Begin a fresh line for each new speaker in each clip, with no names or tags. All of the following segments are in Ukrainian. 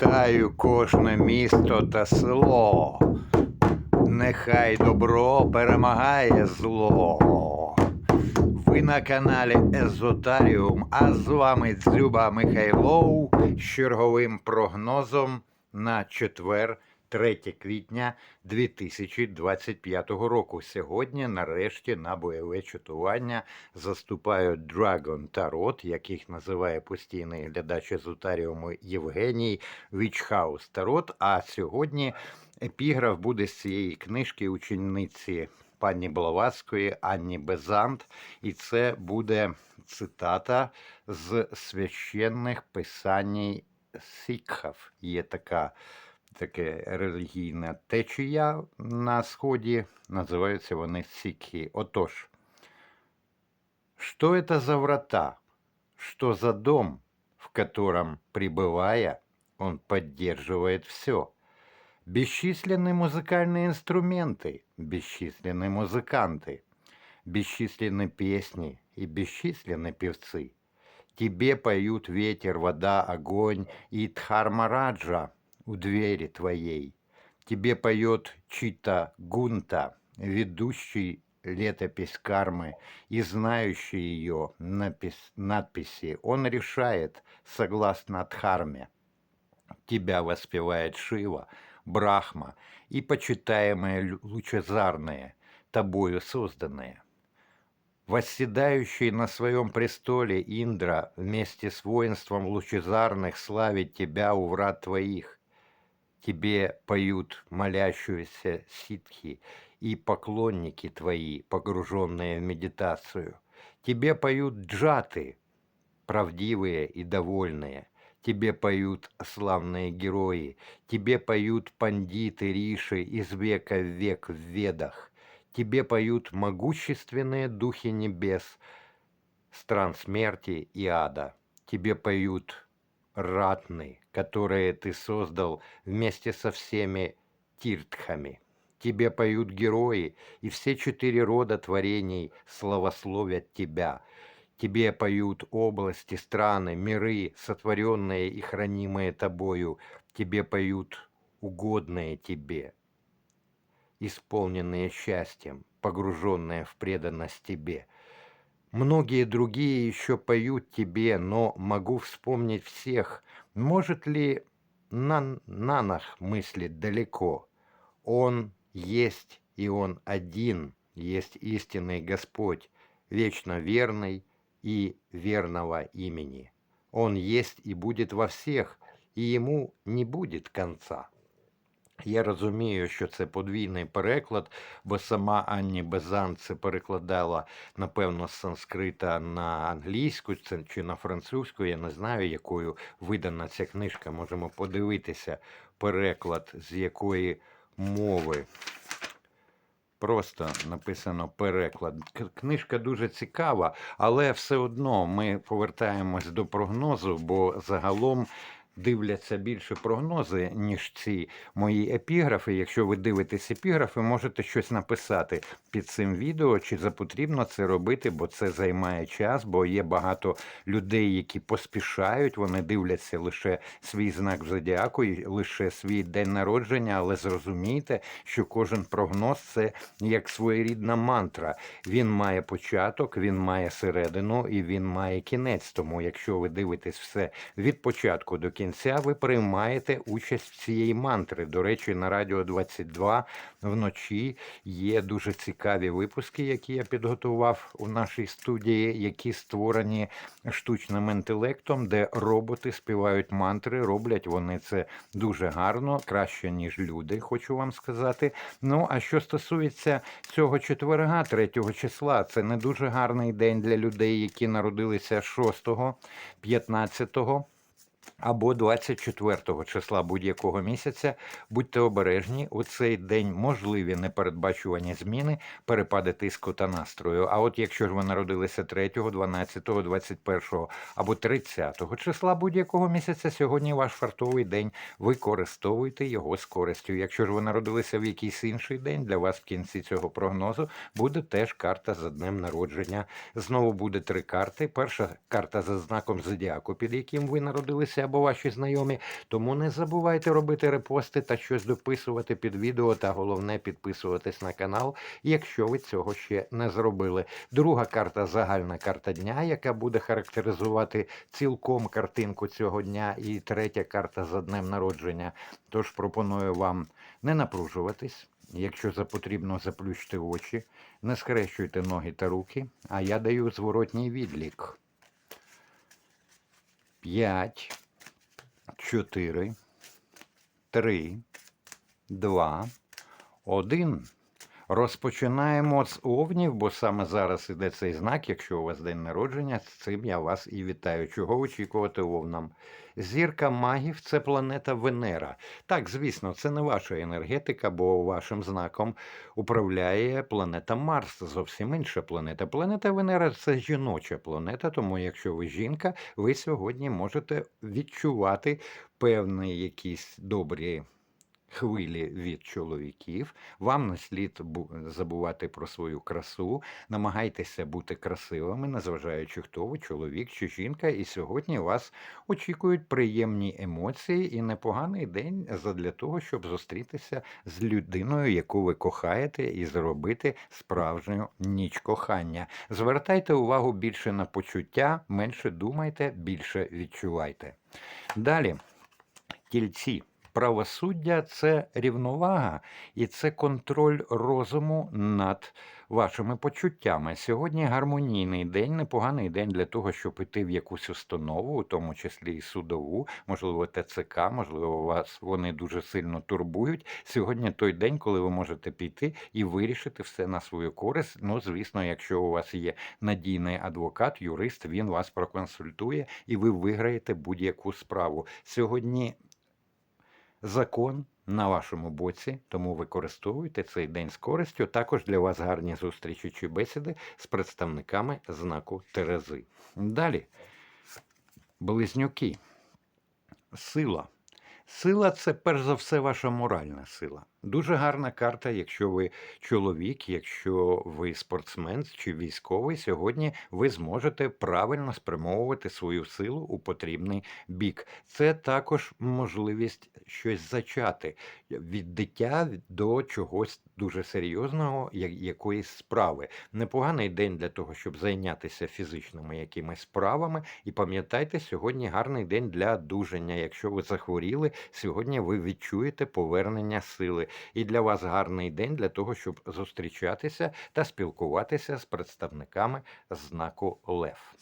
Вітаю кожне місто та село. Нехай добро перемагає зло. Ви на каналі Езотаріум, а з вами Дзюба Михайлов з черговим прогнозом на четвер, 3 квітня 2025 року. Сьогодні, нарешті, на бойове чатування заступають Dragon та Рот, яких називає постійний глядач Езотаріуму Євгеній Вічхаус Тарот. А сьогодні епіграф буде з цієї книжки учениці пані Блаватської Анні Безант, і це буде цитата з священних писань сікхів. Є така таке релігійна течія на сході, називаються вони сікхи. Отож, что это за врата? Что за дом, в котором, пребывая, он поддерживает все? Бесчисленные музыкальные инструменты, бесчисленные музыканты, бесчисленные песни и бесчисленные певцы. Тебе поют ветер, вода, огонь и Дхармараджа у двери твоей. Тебе поет Чита Гунта, ведущий летопись кармы и знающий ее напис- надписи. Он решает, согласно Дхарме. Тебя воспевает Шива, Брахма и почитаемые лучезарные, тобою созданные. Восседающий на своем престоле Индра вместе с воинством лучезарных славит тебя у врат твоих. Тебе поют молящиеся ситхи и поклонники твои, погруженные в медитацию. Тебе поют джаты, правдивые и довольные. Тебе поют славные герои, тебе поют пандиты Риши из века в век в ведах. Тебе поют могущественные духи небес, стран смерти и ада. Тебе поют ратны, которые ты создал вместе со всеми тиртхами. Тебе поют герои, и все четыре рода творений славословят тебя. Тебе поют области, страны, миры, сотворенные и хранимые тобою. Тебе поют угодные тебе, исполненные счастьем, погруженные в преданность тебе. Многие другие еще поют тебе, но могу вспомнить всех. Может ли Нан- Нанах мыслит далеко? Он есть, и Он один, есть истинный Господь, вечно верный и верного имени. Он есть и будет во всех, и ему не будет конца. Я розумію, що це подвійний переклад, бо сама Анні Безан це перекладала, напевно, з санскрита на англійську чи на французьку. Я не знаю, якою видана ця книжка. Можемо подивитися переклад з якої мови. Просто написано переклад. Книжка дуже цікава, але все одно ми повертаємось до прогнозу, бо загалом дивляться більше прогнози, ніж ці мої епіграфи. Якщо ви дивитесь епіграфи, можете щось написати під цим відео, чи за потрібно це робити, бо це займає час, бо є багато людей, які поспішають, вони дивляться лише свій знак зодіаку, лише свій день народження, але зрозумійте, що кожен прогноз це як своєрідна мантра. Він має початок, він має середину і він має кінець. Тому, якщо ви дивитесь все від початку до кінця, ви приймаєте участь в цієї мантри. До речі, на радіо 22 вночі є дуже цікаві випуски, які я підготував у нашій студії, які створені штучним інтелектом, де роботи співають мантри. Роблять вони це дуже гарно, краще ніж люди, хочу вам сказати. Ну а що стосується цього четверга, 3 числа, це не дуже гарний день для людей, які народилися 6, 15 або 24 числа будь-якого місяця. Будьте обережні, у цей день можливі непередбачувані зміни, перепади тиску та настрою. А от якщо ж ви народилися 3, 12, 21 або 30 числа будь-якого місяця, сьогодні ваш фартовий день. Використовуйте його з користю. Якщо ж ви народилися в якийсь інший день, для вас в кінці цього прогнозу буде теж карта за днем народження. Знову буде три карти. Перша карта за знаком зодіаку, під яким ви народилися або ваші знайомі. Тому не забувайте робити репости та щось дописувати під відео, та головне підписуватись на канал, якщо ви цього ще не зробили. Друга карта загальна карта дня, яка буде характеризувати цілком картинку цього дня. І третя карта за днем народження. Тож пропоную вам не напружуватись. Якщо за потрібно, заплющте очі, не схрещуйте ноги та руки, а я даю зворотній відлік. 5, 4, 3, 2, 1. Розпочинаємо з овнів, бо саме зараз іде цей знак. Якщо у вас день народження, з цим я вас і вітаю. Чого очікувати овнам? Зірка магів це планета Венера. Так, звісно, це не ваша енергетика, бо вашим знаком управляє планета Марс, зовсім інша планета. Планета Венера це жіноча планета, тому якщо ви жінка, ви сьогодні можете відчувати певні якісь добрі хвилі від чоловіків. Вам не слід забувати про свою красу. Намагайтеся бути красивими, незважаючи хто ви, чоловік чи жінка. І сьогодні вас очікують приємні емоції і непоганий день задля того, щоб зустрітися з людиною, яку ви кохаєте, і зробити справжню ніч кохання. Звертайте увагу більше на почуття, менше думайте, більше відчувайте. Далі, тільці. Правосуддя це рівновага і це контроль розуму над вашими почуттями. Сьогодні гармонійний день, непоганий день для того, щоб іти в якусь установу, у тому числі і судову, можливо, ТЦК, можливо, вас вони дуже сильно турбують. Сьогодні той день, коли ви можете піти і вирішити все на свою користь. Ну, звісно, якщо у вас є надійний адвокат, юрист, він вас проконсультує і ви виграєте будь-яку справу. Сьогодні закон на вашому боці, тому використовуйте цей день з користю. Також для вас гарні зустрічі чи бесіди з представниками знаку Терези. Далі, близнюки. Сила. Сила це перш за все ваша моральна сила. Дуже гарна карта, якщо ви чоловік, якщо ви спортсмен чи військовий, сьогодні ви зможете правильно спрямовувати свою силу у потрібний бік. Це також можливість щось зачати від дитя до чогось дуже серйозного, якоїсь справи. Непоганий день для того, щоб зайнятися фізичними якимись справами. І пам'ятайте, сьогодні гарний день для одужання. Якщо ви захворіли, сьогодні ви відчуєте повернення сили. І для вас гарний день для того, щоб зустрічатися та спілкуватися з представниками знаку Лев.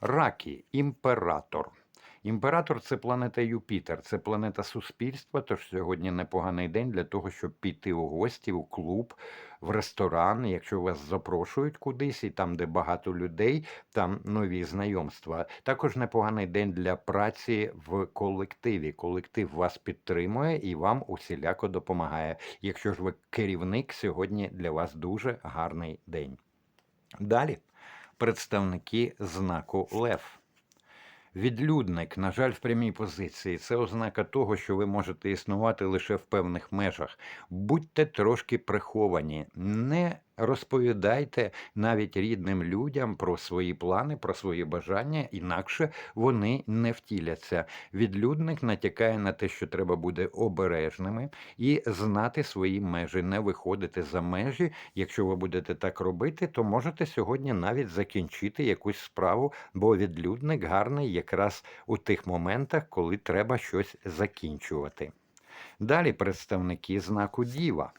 Ракі імператор. Імператор це планета Юпітер, це планета суспільства. Тож сьогодні непоганий день для того, щоб піти у гості, у клуб, в ресторан. Якщо вас запрошують кудись, і там, де багато людей, там нові знайомства. Також непоганий день для праці в колективі. Колектив вас підтримує і вам усіляко допомагає. Якщо ж ви керівник, сьогодні для вас дуже гарний день. Далі представники знаку Лев. Відлюдник, на жаль, в прямій позиції. Це ознака того, що ви можете існувати лише в певних межах. Будьте трошки приховані, не розповідайте навіть рідним людям про свої плани, про свої бажання, інакше вони не втіляться. Відлюдник натякає на те, що треба бути обережними і знати свої межі, не виходити за межі. Якщо ви будете так робити, то можете сьогодні навіть закінчити якусь справу, бо відлюдник гарний якраз у тих моментах, коли треба щось закінчувати. Далі представники знаку Діва.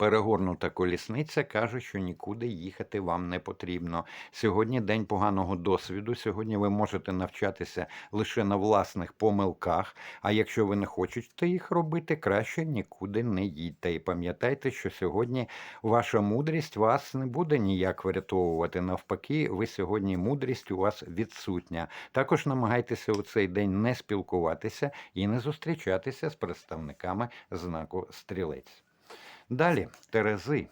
Перегорнута колісниця каже, що нікуди їхати вам не потрібно. Сьогодні день поганого досвіду. Сьогодні ви можете навчатися лише на власних помилках. А якщо ви не хочете їх робити, краще нікуди не їдьте. І пам'ятайте, що сьогодні ваша мудрість вас не буде ніяк врятовувати. Навпаки, ви сьогодні мудрість у вас відсутня. Також намагайтеся у цей день не спілкуватися і не зустрічатися з представниками знаку стрілець. Далі, Терези.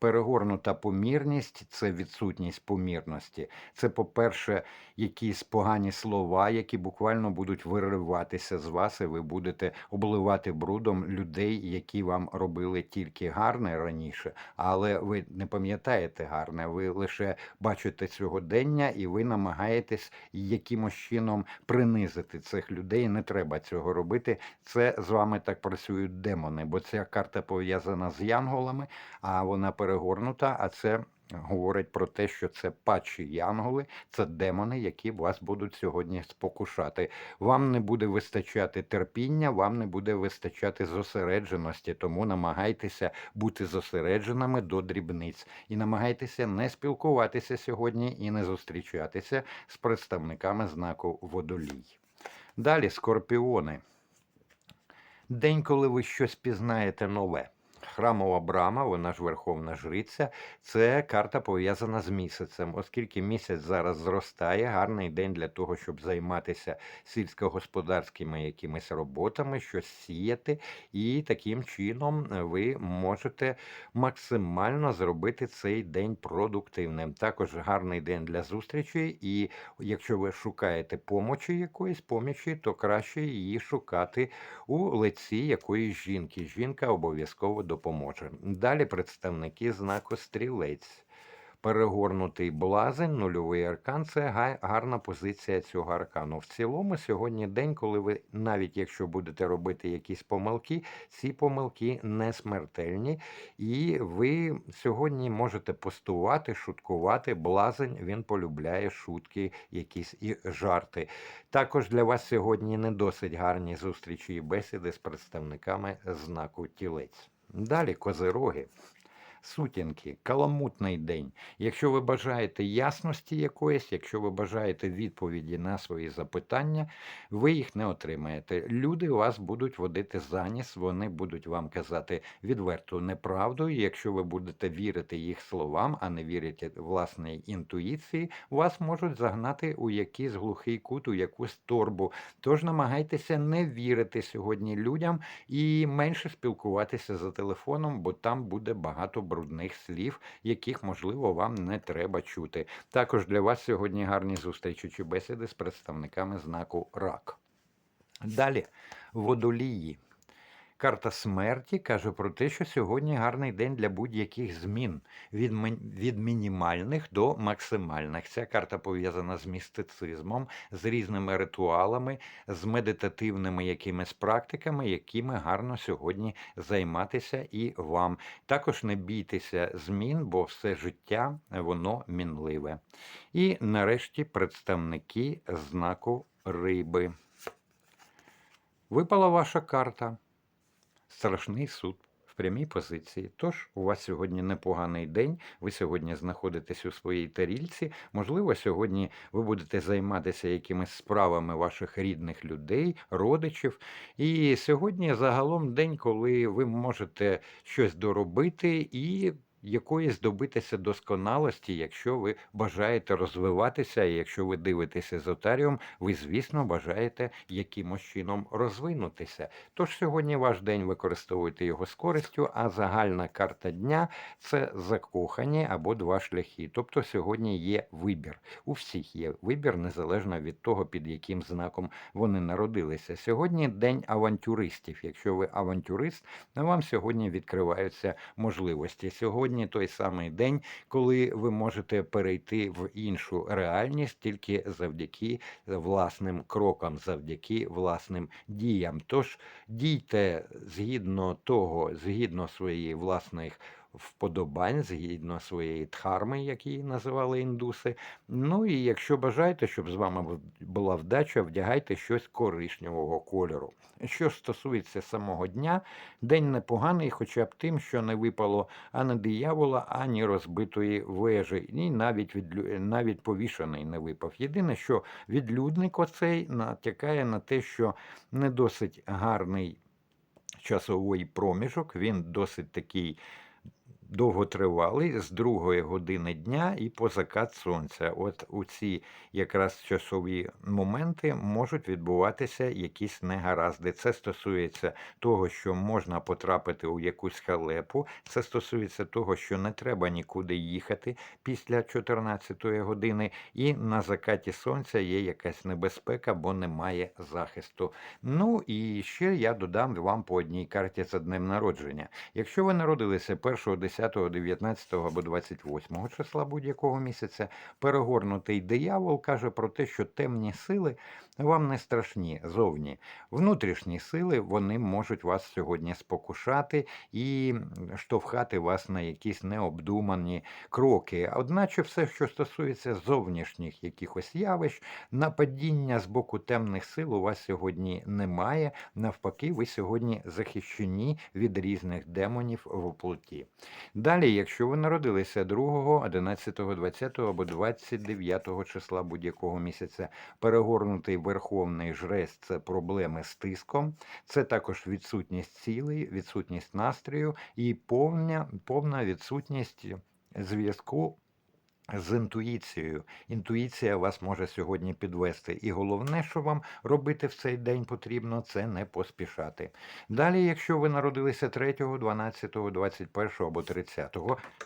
Перегорнута помірність це відсутність помірності. Це, по-перше, якісь погані слова, які буквально будуть вириватися з вас, і ви будете обливати брудом людей, які вам робили тільки гарне раніше, але ви не пам'ятаєте гарне, ви лише бачите сьогодення і ви намагаєтесь якимось чином принизити цих людей. Не треба цього робити. Це з вами так працюють демони, бо ця карта пов'язана з янголами, а вона перегорнута. А це говорить про те, що це падші янголи, це демони, які вас будуть сьогодні спокушати. Вам не буде вистачати терпіння, вам не буде вистачати зосередженості, тому намагайтеся бути зосередженими до дрібниць і намагайтеся не спілкуватися сьогодні і не зустрічатися з представниками знаку водолій. Далі скорпіони. День, коли ви щось пізнаєте нове. Храмова брама, вона ж верховна жриця, це карта пов'язана з місяцем, оскільки місяць зараз зростає, гарний день для того, щоб займатися сільськогосподарськими якимись роботами, щось сіяти, і таким чином ви можете максимально зробити цей день продуктивним. Також гарний день для зустрічі, і якщо ви шукаєте помочі якоїсь помічі, то краще її шукати у лиці якоїсь жінки. Жінка обов'язково допоможе. Далі представники знаку стрілець. Перегорнутий блазень, нульовий аркан це гарна позиція цього аркану. В цілому, сьогодні день, коли ви, навіть якщо будете робити якісь помилки, ці помилки не смертельні, і ви сьогодні можете постувати, шуткувати. Блазень він полюбляє шутки, якісь і жарти. Також для вас сьогодні не досить гарні зустрічі і бесіди з представниками знаку тілець. Далі козироги. Сутінки, каламутний день. Якщо ви бажаєте ясності якоїсь, якщо ви бажаєте відповіді на свої запитання, ви їх не отримаєте. Люди вас будуть водити за ніс, вони будуть вам казати відверту неправду. І якщо ви будете вірити їх словам, а не вірите власній інтуїції, вас можуть загнати у якийсь глухий кут, у якусь торбу. Тож намагайтеся не вірити сьогодні людям і менше спілкуватися за телефоном, бо там буде багато брудних слів, яких, можливо, вам не треба чути. Також для вас сьогодні гарні зустрічі чи бесіди з представниками знаку РАК. Далі водолії. Карта смерті каже про те, що сьогодні гарний день для будь-яких змін від, від мінімальних до максимальних. Ця карта пов'язана з містицизмом, з різними ритуалами, з медитативними якимись практиками, якими гарно сьогодні займатися і вам. Також не бійтеся змін, бо все життя воно мінливе. І нарешті представники знаку риби. Випала ваша карта. Страшний суд в прямій позиції. Тож у вас сьогодні непоганий день. Ви сьогодні знаходитесь у своїй тарільці. Можливо, сьогодні ви будете займатися якимись справами ваших рідних людей, родичів. І сьогодні загалом день, коли ви можете щось доробити і. Якоїсь добитися досконалості, якщо ви бажаєте розвиватися, і якщо ви дивитеся езотаріум, ви, звісно, бажаєте якимось чином розвинутися. Тож сьогодні ваш день використовуйте його з користю, а загальна карта дня це закохані або два шляхи. Тобто сьогодні є вибір. У всіх є вибір, незалежно від того, під яким знаком вони народилися. Сьогодні день авантюристів. Якщо ви авантюрист, вам сьогодні відкриваються можливості. Сьогодні той самий день, коли ви можете перейти в іншу реальність тільки завдяки власним крокам, завдяки власним діям. Тож дійте згідно того, згідно своєї власних вподобань, згідно своєї дхарми, як її називали індуси. Ну і якщо бажаєте, щоб з вами була вдача, вдягайте щось коричневого кольору. Що ж стосується самого дня, день непоганий, хоча б тим, що не випало ані диявола, ані розбитої вежі, і навіть відлю- навіть повішений не випав. Єдине, що відлюдник оцей натякає на те, що не досить гарний часовий проміжок, він досить такий довготривалий з другої години дня і по закат сонця. От у ці якраз часові моменти можуть відбуватися якісь негаразди. Це стосується того, що можна потрапити у якусь халепу. Це стосується того, що не треба нікуди їхати після 14 години, і на закаті сонця є якась небезпека, бо немає захисту. Ну і ще я додам вам по одній карті за днем народження. Якщо ви народилися 1, 10, 19 або 28 числа будь-якого місяця, перегорнутий диявол каже про те, що темні сили вам не страшні зовні. Внутрішні сили вони можуть вас сьогодні спокушати і штовхати вас на якісь необдумані кроки. Одначе все, що стосується зовнішніх якихось явищ, нападіння з боку темних сил у вас сьогодні немає. Навпаки, ви сьогодні захищені від різних демонів в плоті. Далі, якщо ви народилися 2, 11, 20 або 29 числа будь-якого місяця, перегорнутий верховний жрець це проблеми з тиском, це також відсутність цілей, відсутність настрою і повна, повна відсутність зв'язку з інтуїцією. Інтуїція вас може сьогодні підвести. І головне, що вам робити в цей день потрібно, це не поспішати. Далі, якщо ви народилися 3, 12, 21 або 30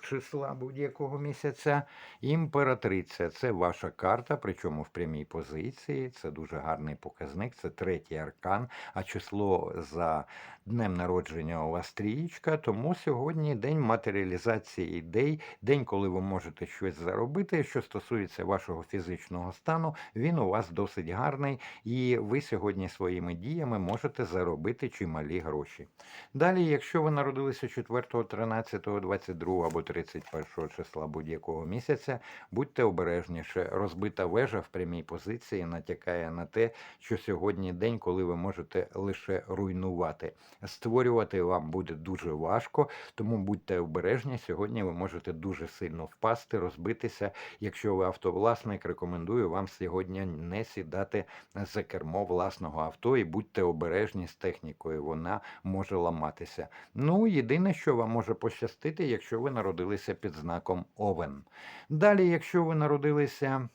числа будь-якого місяця, імператриця це ваша карта, причому в прямій позиції. Це дуже гарний показник, це третій аркан, а число за днем народження у вас трієчка, тому сьогодні день матеріалізації ідей, день, коли ви можете щось заробити. Що стосується вашого фізичного стану, він у вас досить гарний, і ви сьогодні своїми діями можете заробити чималі гроші. Далі, якщо ви народилися 4, 13, 22 або 31 числа будь-якого місяця, будьте обережніше. Розбита вежа в прямій позиції натякає на те, що сьогодні день, коли ви можете лише руйнувати. Створювати вам буде дуже важко, тому будьте обережні. Сьогодні ви можете дуже сильно впасти, розбитися. Якщо ви автовласник, рекомендую вам сьогодні не сідати за кермо власного авто і будьте обережні з технікою. Вона може ламатися. Ну, єдине, що вам може пощастити, якщо ви народилися під знаком Овен. Далі, якщо ви народилися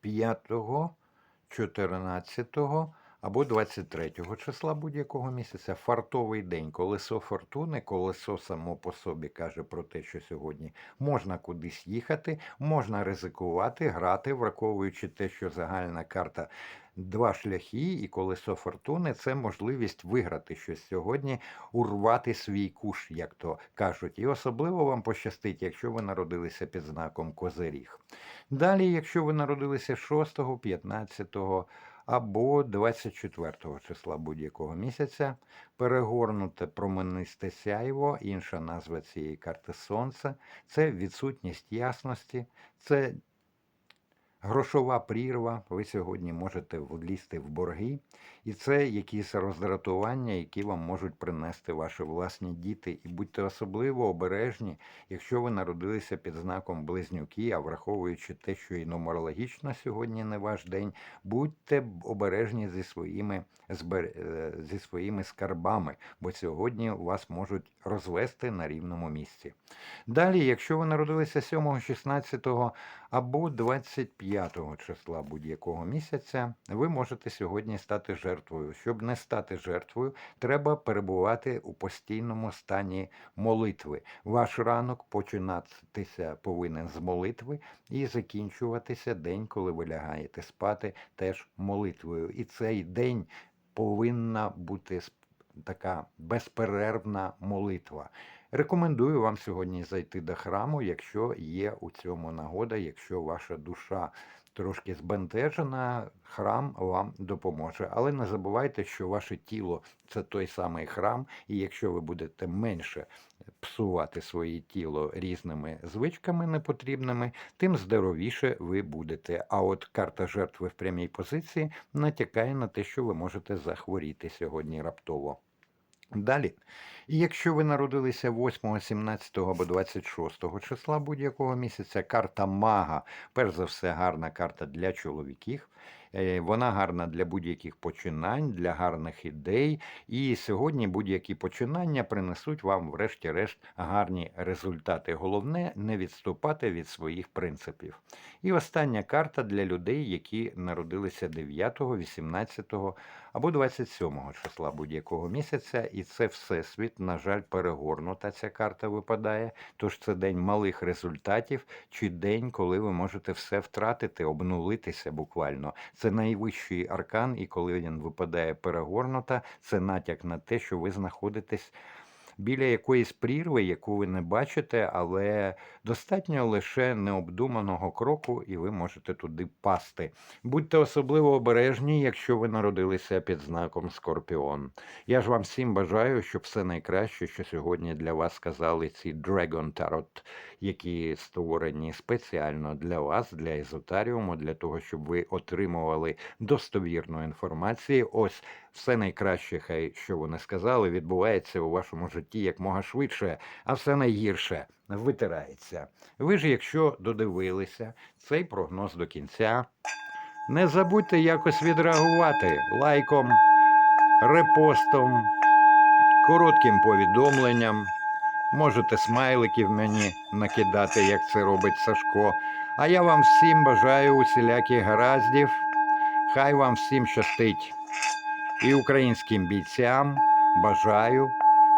5, 14 або 23 числа будь-якого місяця фартовий день, колесо фортуни, колесо само по собі каже про те, що сьогодні можна кудись їхати, можна ризикувати, грати, враховуючи те, що загальна карта. Два шляхи і колесо фортуни це можливість виграти щось сьогодні, урвати свій куш, як то кажуть. І особливо вам пощастить, якщо ви народилися під знаком Козиріг. Далі, якщо ви народилися 6, 15 або 24 числа будь-якого місяця, перегорнуте променисте сяйво, інша назва цієї карти Сонце, це відсутність ясності, це Грошова прірва, ви сьогодні можете влізти в борги, і це якісь роздратування, які вам можуть принести ваші власні діти. І будьте особливо обережні, якщо ви народилися під знаком близнюки, а враховуючи те, що і нумерологічно сьогодні не ваш день, будьте обережні зі своїми е, зі своїми скарбами, бо сьогодні вас можуть розвести на рівному місці. Далі, якщо ви народилися 7, 16 або 25 числа будь-якого місяця, ви можете сьогодні стати жертвою. Щоб не стати жертвою, треба перебувати у постійному стані молитви. Ваш ранок починатися повинен з молитви і закінчуватися день, коли ви лягаєте спати, теж молитвою. І цей день повинна бути така безперервна молитва. Рекомендую вам сьогодні зайти до храму, якщо є у цьому нагода, якщо ваша душа трошки збентежена, храм вам допоможе. Але не забувайте, що ваше тіло це той самий храм, і якщо ви будете менше псувати своє тіло різними звичками непотрібними, тим здоровіше ви будете. А от карта жертви в прямій позиції натякає на те, що ви можете захворіти сьогодні раптово. Далі, і якщо ви народилися 8, 17 або 26 числа будь-якого місяця, карта мага, перш за все, гарна карта для чоловіків. Е, Вона гарна для будь-яких починань, для гарних ідей. І сьогодні будь-які починання принесуть вам, врешті-решт, гарні результати. Головне не відступати від своїх принципів. І остання карта для людей, які народилися 9, 18 або 27 числа будь-якого місяця. І це Всесвіт, на жаль, перегорнута ця карта випадає. Тож це день малих результатів чи день, коли ви можете все втратити, обнулитися буквально. Це найвищий аркан, і коли він випадає перегорнута, це натяк на те, що ви знаходитесь біля якоїсь прірви, яку ви не бачите, але достатньо лише необдуманого кроку, і ви можете туди пасти. Будьте особливо обережні, якщо ви народилися під знаком Скорпіон. Я ж вам всім бажаю, щоб все найкраще, що сьогодні для вас сказали ці Dragon Tarot, які створені спеціально для вас, для езотаріуму, для того, щоб ви отримували достовірну інформацію. Ось все найкраще, хай що вони сказали, відбувається у вашому житті якмога швидше, а все найгірше витирається. Ви ж, якщо додивилися цей прогноз до кінця, не забудьте якось відреагувати лайком, репостом, коротким повідомленням. Можете смайликів мені накидати, як це робить Сашко. А я вам всім бажаю усіляких гараздів. Хай вам всім щастить. І українським бійцям бажаю